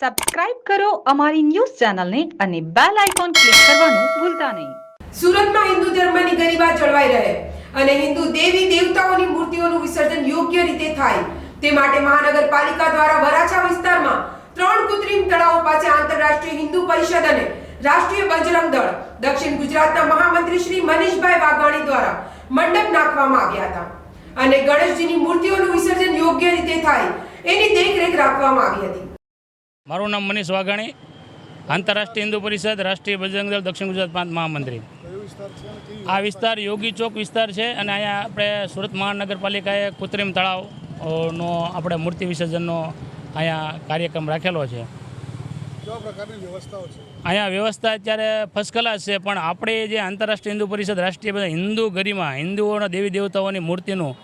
Subscribe કરો અમારી news ચેનલને અને બેલ આઇકોન ક્લિક કરવાનું ભૂલતા નહીં. સુરતમાં હિન્દુ ધર્મની ગરિમા જળવાઈ રહે અને હિન્દુ દેવી દેવતાઓની મૂર્તિઓનું વિસર્જન યોગ્ય રીતે થાય. તે માટે મહાનગરપાલિકા દ્વારા વરાછા વિસ્તારમાં ત્રણ કૃત્રિમ તળાવો પાસે આંતરરાષ્ટ્રીય હિન્દુ પરિષદ અને રાષ્ટ્રીય બજરંગ દળ, દક્ષિણ ગુજરાતના મહામંત્રી શ્રી મનીષભાઈ વાઘાણી દ્વારા મંડપ નાખવામાં આવ્યા હતા. અને ગણેશજીની મૂર્તિઓનું વિસર્જન યોગ્ય રીતે થાય એની દેખરેખ રાખવામાં આવી હતી. મારું નામ મનીષ વાઘાણી, આંતરરાષ્ટ્રીય હિન્દુ પરિષદ, રાષ્ટ્રીય બજરંગ દળ, દક્ષિણ ગુજરાત પ્રાંત મહામંત્રી. આ વિસ્તાર યોગી ચોક વિસ્તાર છે અને અહીંયા આપણે સુરત મહાનગરપાલિકાએ કૃત્રિમ તળાવનો આપણે મૂર્તિ વિસર્જનનો અહીંયા કાર્યક્રમ રાખેલો છે. અહીંયા વ્યવસ્થા અત્યારે ફર્સ્ટ ક્લાસ છે, પણ આપણે જે આંતરરાષ્ટ્રીય હિન્દુ પરિષદ, રાષ્ટ્રીય બધા હિન્દુ ગરિમા, હિન્દુઓના દેવી દેવતાઓની મૂર્તિનું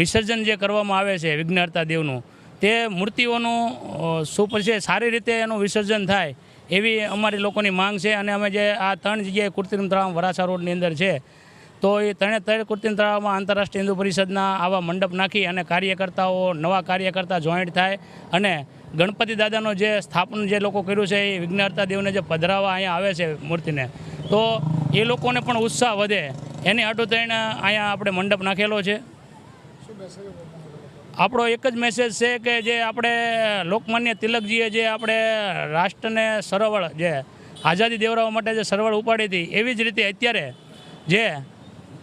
વિસર્જન જે કરવામાં આવે છે વિઘ્નહર્તા દેવનું તે મૂર્તિઓનું છે, સારી રીતે એનું વિસર્જન થાય એવી અમારી લોકોની માંગ છે અને અમે જે આ ત્રણ જગ્યાએ કૃત્રિમ તળાવ વરાછા રોડની અંદર છે, તો એ ત્રણે ત્રણ કૃત્રિમ તળાવમાં આંતરરાષ્ટ્રીય હિન્દુ પરિષદના આવા મંડપ નાખી અને કાર્યકર્તાઓ, નવા કાર્યકર્તા જોઈન્ટ થાય અને ગણપતિ દાદાનો જે સ્થાપન જે લોકો કર્યું છે એ વિઘ્નહર્તા દેવને જે પધરાવા અહીંયા આવે છે મૂર્તિને, તો એ લોકોને પણ ઉત્સાહ વધે. એની થઈને અહીંયા આપણે મંડપ નાખેલો છે. આપણો એક જ મેસેજ છે કે જે આપણે લોકમાન્ય તિલકજીએ જે આપણે રાષ્ટ્રને સરવળ જે આઝાદી દેવડાવવા માટે જે સરવળ ઉપાડી હતી, એવી જ રીતે અત્યારે જે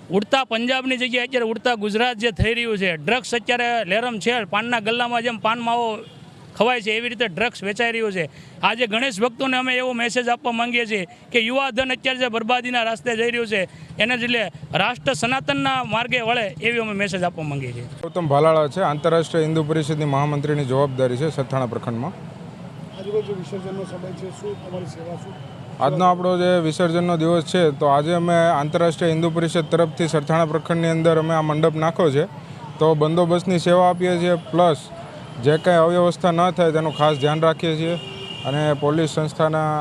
ઉડતા પંજાબની જગ્યાએ અત્યારે ઉડતા ગુજરાત જે થઈ રહ્યું છે ડ્રગ્સ અત્યારે લેરમ છે પાનના ગલ્લામાં જેમ પાન માવો ખવાય છે એવી રીતે ડ્રગ્સ વેચાઈ રહ્યું છે. આજે ગણેશ ભક્તોને અમે એવો મેસેજ આપવા માંગીએ છીએ કે યુવા ધન અત્યારે જે બરબાદીના રાસ્તે જઈ રહ્યું છે એને જ એટલે રાષ્ટ્ર સનાતનના માર્ગે વળે એવી અમે મેસેજ આપવા માંગીએ છીએ. ગૌતમ ભાલાળા છે આંતરરાષ્ટ્રીય હિન્દુ પરિષદની મહામંત્રીની જવાબદારી છે સથાણા પ્રખંડમાં. આજરોજ વિસર્જનનો સમય છે શું તમારી સેવા શું? આજનો આપણો જે વિસર્જનનો દિવસ છે તો આજે અમે આંતરરાષ્ટ્રીય હિન્દુ પરિષદ તરફથી સરથાણા પ્રખંડની અંદર અમે આ મંડપ નાખ્યો છે. તો બંદોબસ્તની સેવા આપીએ છીએ પ્લસ જે કંઈ અવ્યવસ્થા ન થાય તેનું ખાસ ધ્યાન રાખીએ છીએ અને પોલીસ સંસ્થાના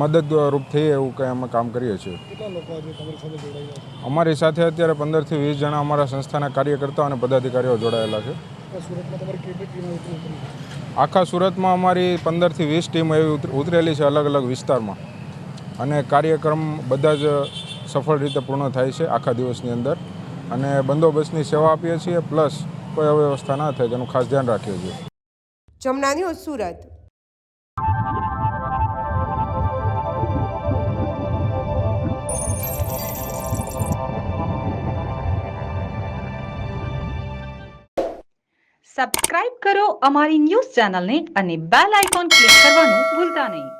મદદરૂપ થઈએ એવું કંઈ અમે કામ કરીએ છીએ. અમારી સાથે અત્યારે પંદરથી વીસ જણા અમારા સંસ્થાના કાર્યકર્તાઓ અને પદાધિકારીઓ જોડાયેલા છે. આખા સુરતમાં અમારી પંદરથી વીસ ટીમ એવી ઉતરેલી છે અલગ અલગ વિસ્તારમાં. અને કાર્યક્રમ બધા જ સફળ રીતે પૂર્ણ થાય છે આખા દિવસની અંદર. અને બંદોબસ્તની સેવા આપીએ છીએ પ્લસ કોઈ અવ્યવસ્થા ના થાય તેનું ખાસ ધ્યાન રાખીએ છીએ. જમના ન્યૂઝ સુરત. સબસ્ક્રાઇબ કરો અમારી ન્યૂઝ ચેનલને અને બેલ આઇકોન ક્લિક કરવાનું ભૂલતા નહીં.